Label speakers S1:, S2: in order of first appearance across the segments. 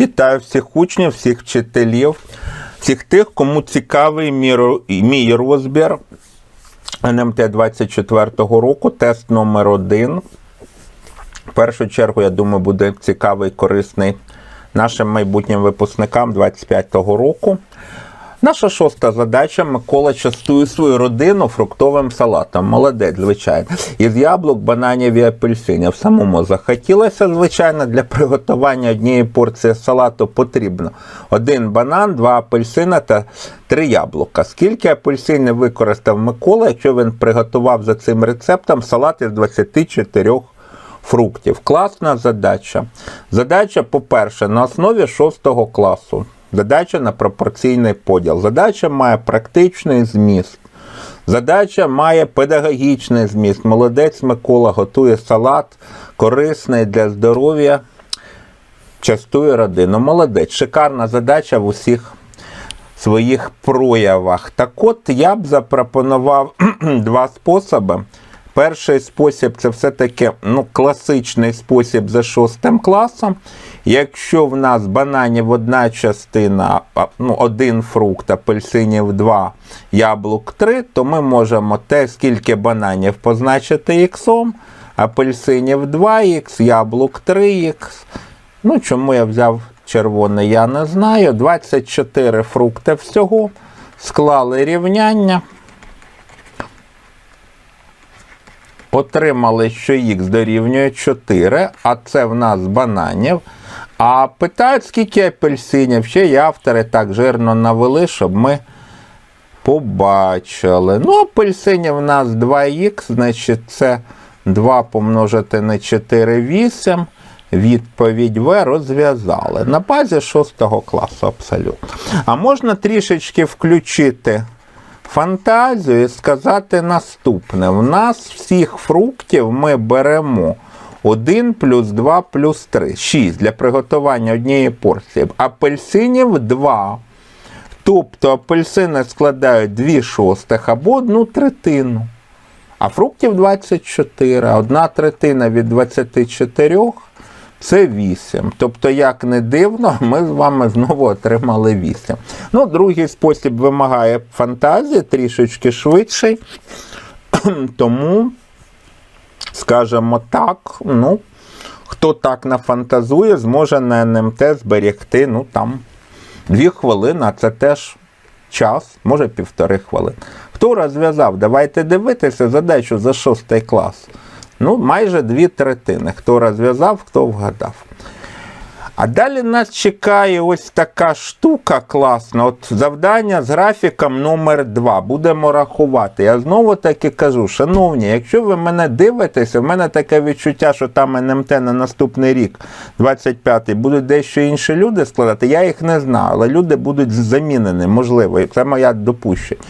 S1: Вітаю всіх учнів, всіх вчителів, всіх тих, кому цікавий мій, розбір НМТ 24-го року, тест номер 1 В першу чергу, я думаю, буде цікавий, корисний нашим майбутнім випускникам 25-го року. Наша шоста задача Микола частує свою родину фруктовим салатом. Молодець, звичайно. Із яблук, бананів і апельсинів. Самому захотілося, звичайно, для приготування однієї порції салату потрібно один банан, два апельсина та три яблука. Скільки апельсинів використав Микола, якщо він приготував за цим рецептом салат із 24 фруктів. Класна задача. Задача, по-перше, на основі 6 класу. Задача на пропорційний поділ. Задача має практичний зміст. Задача має педагогічний зміст. Молодець Микола готує салат, корисний для здоров'я, частує родину. Молодець. Шикарна задача в усіх своїх проявах. Так от я б запропонував два способи. Перший спосіб це все-таки ну, класичний спосіб за шостим класом. Якщо в нас бананів одна частина, ну, один фрукт, апельсинів два, яблук три, то ми можемо те, скільки бананів позначити іксом, апельсинів 2х, яблук 3х. Ну, чому я взяв червоний, я не знаю. 24 фрукти всього. Склали рівняння. Отримали, що х дорівнює 4, а це в нас бананів. А питають, скільки апельсинів. Ще й автори так жирно навели, щоб ми побачили. Ну, апельсинів в нас 2х, значить, це 2 помножити на 4 8. Відповідь В розв'язали. На базі 6 класу абсолютно. А можна трішечки включити фантазію і сказати наступне: в нас всіх фруктів ми беремо 1 плюс 2 плюс 3, 6 для приготування однієї порції. Апельсинів 2. Тобто апельсини складають 2 шостих або одну третину. А фруктів 24, а одна третина від 24 це 8. Тобто, як не дивно, ми з вами знову отримали 8. Ну, другий спосіб вимагає фантазії трішечки швидший. Тому, скажімо так, ну, хто так нафантазує, зможе на НМТ зберегти, ну там, 2 хвилини, а це теж час, може півтори хвилини. Хто розв'язав? Давайте дивитися задачу за 6 клас. Ну, майже дві третини. Хто розв'язав, хто вгадав. А далі нас чекає ось така штука класна. От завдання з графіком номер 2 Будемо рахувати. Я знову таки кажу, шановні, якщо ви мене дивитеся, в мене таке відчуття, що там НМТ на наступний рік, 25-й, будуть дещо інші люди складати. Я їх не знаю, але люди будуть замінені, можливо. Це моя допущення.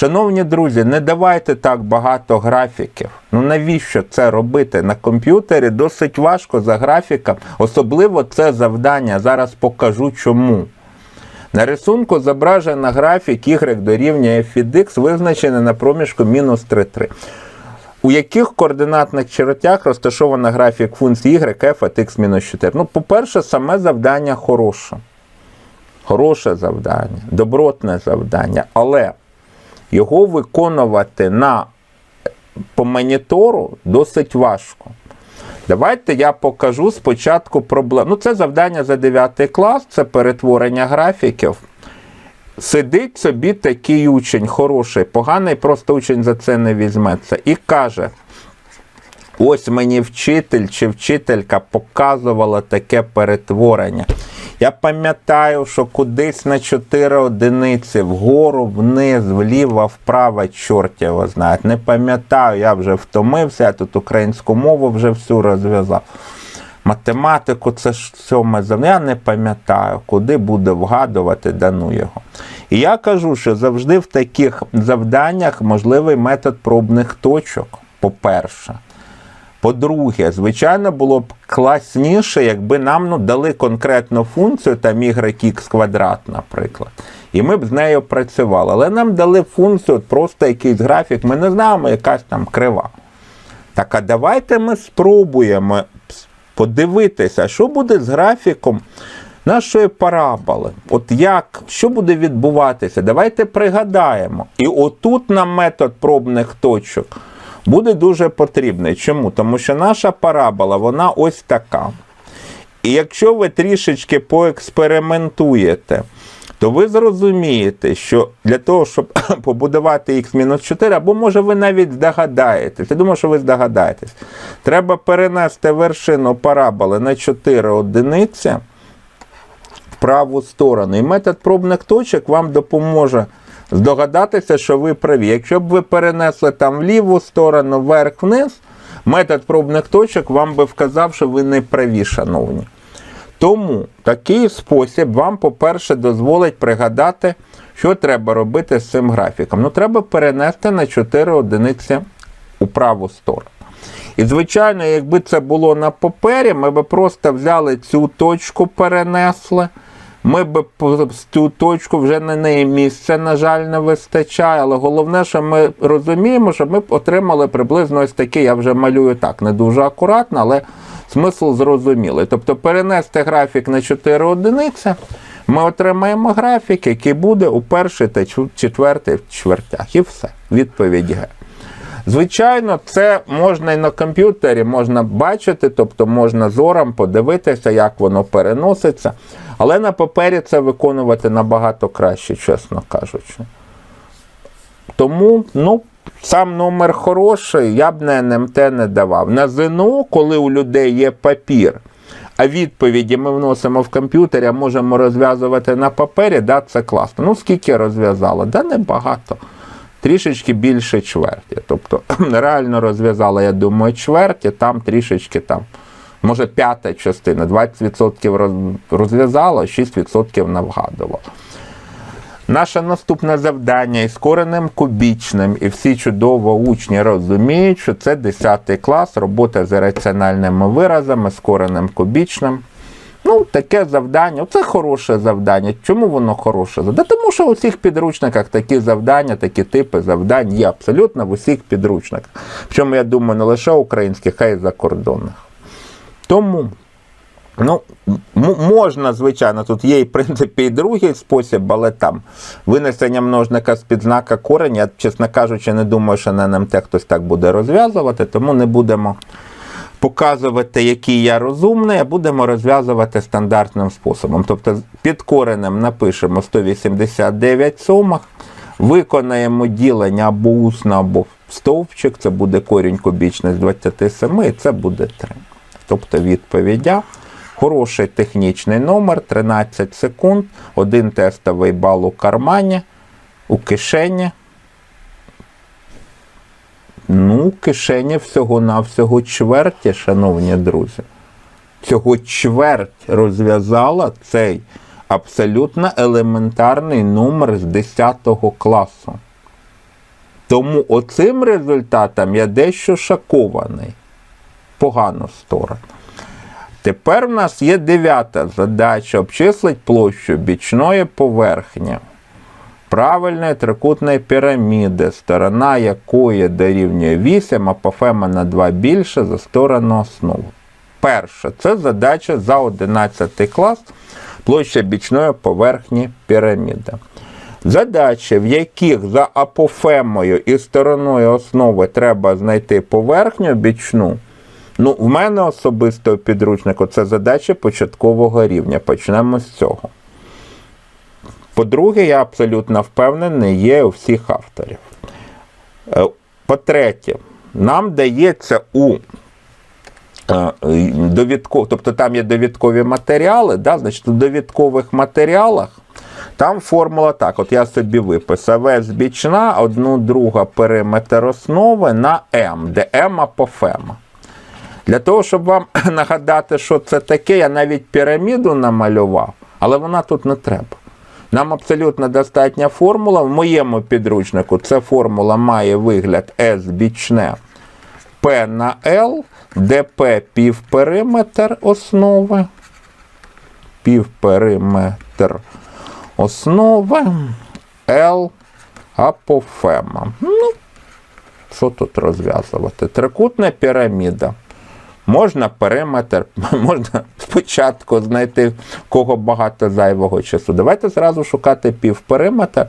S1: Шановні друзі, не давайте так багато графіків. Ну навіщо це робити на комп'ютері? Досить важко за графіком, особливо це завдання. Зараз покажу чому. На рисунку зображено графік y дорівнює f від x, визначений на проміжку мінус 3, 3. У яких координатних чертях розташовано графік функції y f от x-4? Ну, по-перше, саме завдання хороше. Хороше завдання, добротне завдання. Але його виконувати на, по монітору досить важко. Давайте я покажу спочатку проблему. Ну, це завдання за 9 клас, це перетворення графіків. Сидить собі такий учень хороший, поганий, просто учень за це не візьметься. І каже: ось мені вчитель чи вчителька показувала таке перетворення. Я пам'ятаю, що кудись на 4 одиниці, вгору, вниз, вліво, вправо, чорт його знає. Не пам'ятаю, я вже втомився, я тут українську мову вже всю розв'язав. Математику це ж сьоме завдання, я не пам'ятаю, куди буде вгадувати дану його. І я кажу, що завжди в таких завданнях можливий метод пробних точок, по-перше. По-друге, звичайно, було б класніше, якби нам ну, дали конкретну функцію, там y квадрат, наприклад. І ми б з нею працювали. Але нам дали функцію, просто якийсь графік, ми не знаємо, якась там крива. Так, а давайте ми спробуємо подивитися, що буде з графіком нашої параболи. От як, що буде відбуватися? Давайте пригадаємо. І отут нам метод пробних точок буде дуже потрібний. Чому? Тому що наша парабола, вона ось така. І якщо ви трішечки поекспериментуєте, то ви зрозумієте, що для того, щоб побудувати х-4, або може ви навіть здогадаєтесь, я думаю, що ви здогадаєтесь, треба перенести вершину параболи на 4 одиниці в праву сторону. І метод пробних точок вам допоможе здогадатися, що ви праві. Якщо б ви перенесли там в ліву сторону, вверх-вниз, метод пробних точок вам би вказав, що ви не праві, шановні. Тому такий спосіб вам, по-перше, дозволить пригадати, що треба робити з цим графіком. Ну, треба перенести на 4 одиниці у праву сторону. І, звичайно, якби це було на папері, ми б просто взяли цю точку, перенесли. Ми б цю точку вже на неї місця, на жаль, не вистачає. Але головне, що ми розуміємо, що ми б отримали приблизно ось такий, я вже малюю так, не дуже акуратно, але смисл зрозумілий. Тобто перенести графік на 4 одиниці, ми отримаємо графік, який буде у перший та четвертий чвертях. І все. Відповідь Г. Звичайно, це можна і на комп'ютері, можна бачити, тобто можна зором подивитися, як воно переноситься. Але на папері це виконувати набагато краще, чесно кажучи. Тому, ну, сам номер хороший, я б на НМТ не давав. На ЗНО, коли у людей є папір, а відповіді ми вносимо в комп'ютері, а можемо розв'язувати на папері, да, це класно. Ну, скільки розв'язала? Да небагато. Трішечки більше чверті. Тобто, реально розв'язала, я думаю, чверті, там трішечки там. Може, п'ята частина, 20% роз- розв'язала, 6% навгадувала. Наше наступне завдання із коренем кубічним, і всі чудово учні розуміють, що це 10 клас, робота з раціональними виразами, з коренем кубічним. Ну, таке завдання, це хороше завдання. Чому воно хороше? Да тому що у всіх підручниках такі завдання, такі типи завдань є абсолютно в усіх підручниках. Причому, я думаю, не лише українських, а й закордонних. Тому Ну, можна, звичайно, тут є, в принципі, і другий спосіб, але там винесення множника з підзнака корень, я, чесно кажучи, не думаю, що на НМТ хтось так буде розв'язувати, тому не будемо показувати, який я розумний, а будемо розв'язувати стандартним способом. Тобто під коренем напишемо 189 сумах, виконаємо ділення або усно, або стовпчик, це буде корінь кубічний з 27, і це буде 3. Тобто відповідя. Хороший технічний номер, 13 секунд, один тестовий бал у кармані, у кишені. Ну, у кишені всього-навсього чверті, шановні друзі. Всього чверть розв'язала цей абсолютно елементарний номер з 10 класу. Тому оцим результатом я дещо шокований. в Погану сторону. Тепер в нас є дев'ята задача обчислить площу бічної поверхні правильної трикутної піраміди, сторона якої дорівнює 8, апофема на 2 більше за сторону основи. Перше, це задача за 11 клас, площа бічної поверхні піраміди. Задачі, в яких за апофемою і стороною основи треба знайти поверхню бічну, Ну, в мене особисто у підручнику це задача початкового рівня. Почнемо з цього. По-друге, я абсолютно впевнений, є у всіх авторів. Е, По-третє, нам дається у е, довідко, тобто там є довідкові матеріали, да, значить, у довідкових матеріалах там формула так: от я собі виписав С бічна, одну друга периметр основи на М, де М апофема. Для того, щоб вам нагадати, що це таке, я навіть піраміду намалював, але вона тут не треба. Нам абсолютно достатня формула. В моєму підручнику ця формула має вигляд S бічне P на L, де P півпериметр основи. Півпериметр основи L апофема. Ну, що тут розв'язувати? Трикутна піраміда Можна периметр, можна спочатку знайти кого багато зайвого часу. Давайте зразу шукати півпериметр.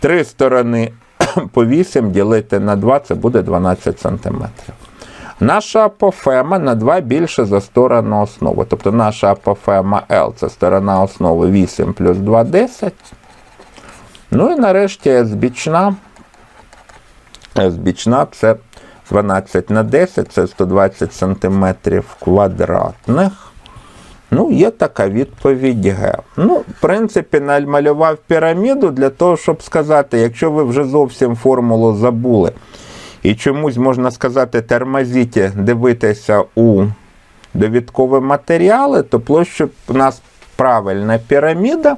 S1: Три сторони по 8 ділити на 2, це буде 12 см. Наша апофема на 2 більше за сторону основи. Тобто наша апофема L це сторона основи 8 плюс 2 10. Ну і нарешті S бічна. Це 12 на 10, це 120 см квадратних. Ну, є така відповідь Г. Ну, в принципі, намалював піраміду для того, щоб сказати, якщо ви вже зовсім формулу забули, і чомусь, можна сказати, термозіті дивитися у довідкові матеріали, то площа у нас правильна піраміда.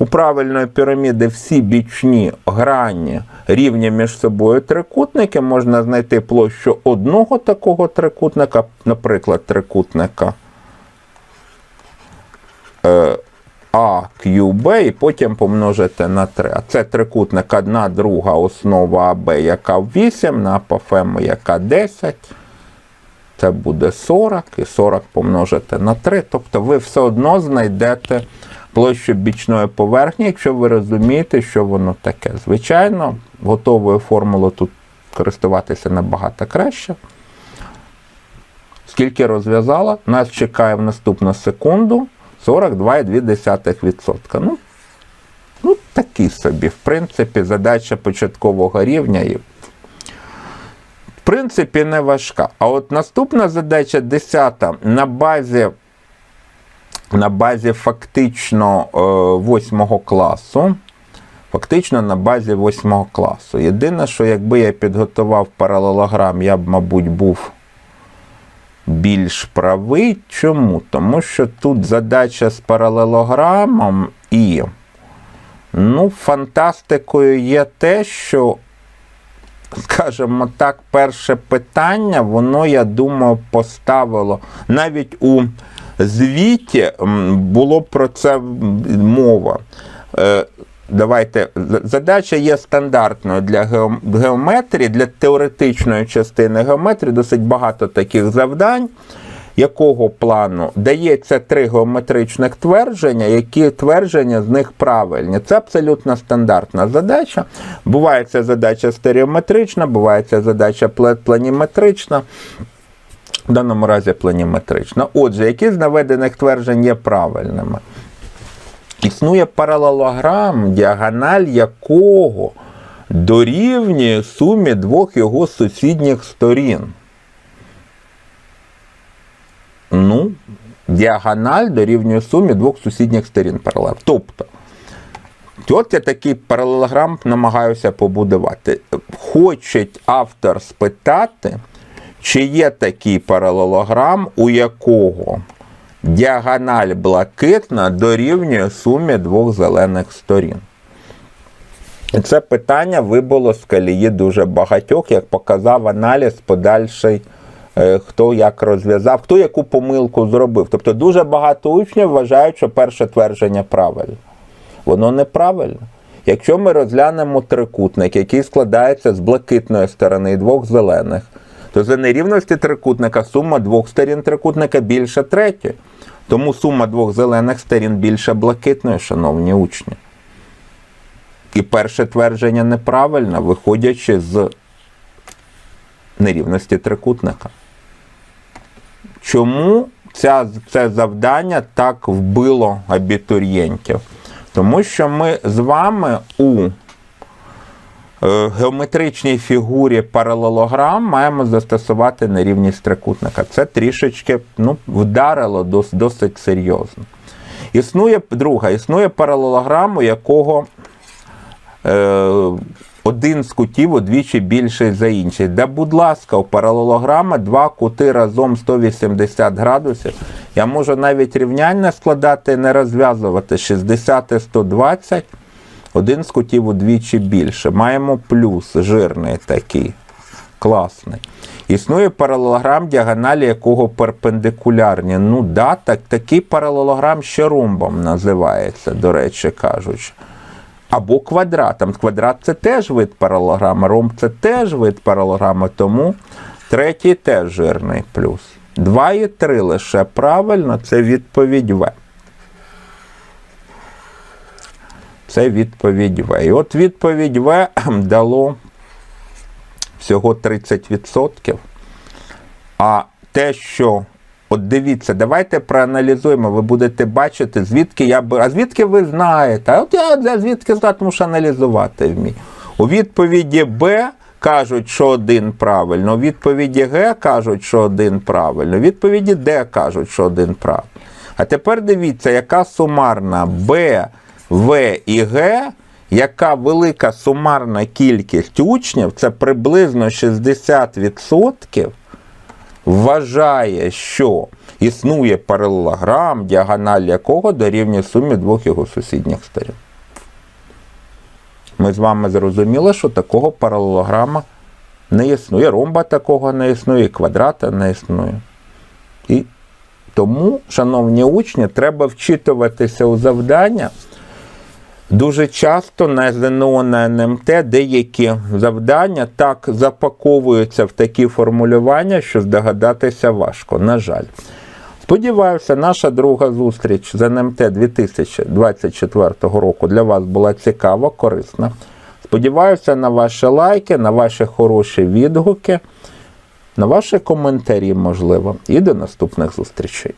S1: У правильної піраміди всі бічні грані рівні між собою трикутники. Можна знайти площу одного такого трикутника, наприклад, трикутника е, А, Q, і потім помножити на 3. А це трикутник одна друга основа АБ, яка 8, на апофему, яка 10. Це буде 40, і 40 помножити на 3. Тобто ви все одно знайдете площу бічної поверхні, якщо ви розумієте, що воно таке. Звичайно, готовою формулою тут користуватися набагато краще. Скільки розв'язала, нас чекає в наступну секунду 42,2%. Ну, ну, такий собі, в принципі, задача початкового рівня. В принципі, не важка. А от наступна задача 10 на базі на базі фактично 8 класу. Фактично на базі 8 класу. Єдине, що якби я підготував паралелограм, я б, мабуть, був більш правий. Чому? Тому що тут задача з паралелограмом і ну, фантастикою є те, що, скажімо так, перше питання, воно, я думаю, поставило навіть у звіті було про це мова. Е, давайте, задача є стандартною для геометрії, для теоретичної частини геометрії, досить багато таких завдань. Якого плану дається три геометричних твердження, які твердження з них правильні. Це абсолютно стандартна задача. Буває ця задача стереометрична, буває ця задача планіметрична в даному разі планіметрична. Отже, які з наведених тверджень є правильними? Існує паралелограм, діагональ якого дорівнює сумі двох його сусідніх сторін. Ну, діагональ дорівнює сумі двох сусідніх сторін паралел. Тобто, от я такий паралелограм намагаюся побудувати. Хоче автор спитати, чи є такий паралелограм, у якого діагональ блакитна дорівнює сумі двох зелених сторін? Це питання вибуло з колії дуже багатьох, як показав аналіз подальший, е, хто як розв'язав, хто яку помилку зробив. Тобто дуже багато учнів вважають, що перше твердження правильне. Воно неправильне. Якщо ми розглянемо трикутник, який складається з блакитної сторони і двох зелених, то за нерівності трикутника сума двох сторін трикутника більша третьої. Тому сума двох зелених сторін більше блакитної, шановні учні. І перше твердження неправильне, виходячи з нерівності трикутника. Чому ця, це завдання так вбило абітурієнтів? Тому що ми з вами у геометричній фігурі паралелограм маємо застосувати нерівність трикутника. Це трішечки ну, вдарило дос, досить серйозно. Існує друга, існує паралелограм, у якого е, один з кутів удвічі більший за інший. Да, будь ласка, у паралелограма два кути разом 180 градусів. Я можу навіть рівняння складати, не розв'язувати 60 і 120. Один з кутів удвічі більше. Маємо плюс жирний такий. Класний. Існує паралелограм, діагоналі якого перпендикулярні. Ну, да, так, такий паралелограм ще ромбом називається, до речі кажучи. Або квадратом. Квадрат це теж вид паралелограма, ромб це теж вид паралелограма, тому третій теж жирний плюс. 2 і 3 лише правильно, це відповідь В. Це відповідь В. І от відповідь В дало всього 30%. А те, що. От дивіться, давайте проаналізуємо, ви будете бачити, звідки я беру. А звідки ви знаєте? А от я звідки знаю, тому що аналізувати вмію. У відповіді Б кажуть, що один правильно, у відповіді Г кажуть, що один правильно, у відповіді Д кажуть, що один правильно. А тепер дивіться, яка сумарна Б, В і Г, яка велика сумарна кількість учнів, це приблизно 60%, вважає, що існує паралелограм, діагональ якого дорівнює сумі двох його сусідніх сторін. Ми з вами зрозуміли, що такого паралелограма не існує, ромба такого не існує, квадрата не існує. І тому, шановні учні, треба вчитуватися у завдання. Дуже часто на ЗНО на НМТ деякі завдання так запаковуються в такі формулювання, що здогадатися важко. На жаль. Сподіваюся, наша друга зустріч з НМТ 2024 року для вас була цікава, корисна. Сподіваюся на ваші лайки, на ваші хороші відгуки, на ваші коментарі, можливо. І до наступних зустрічей.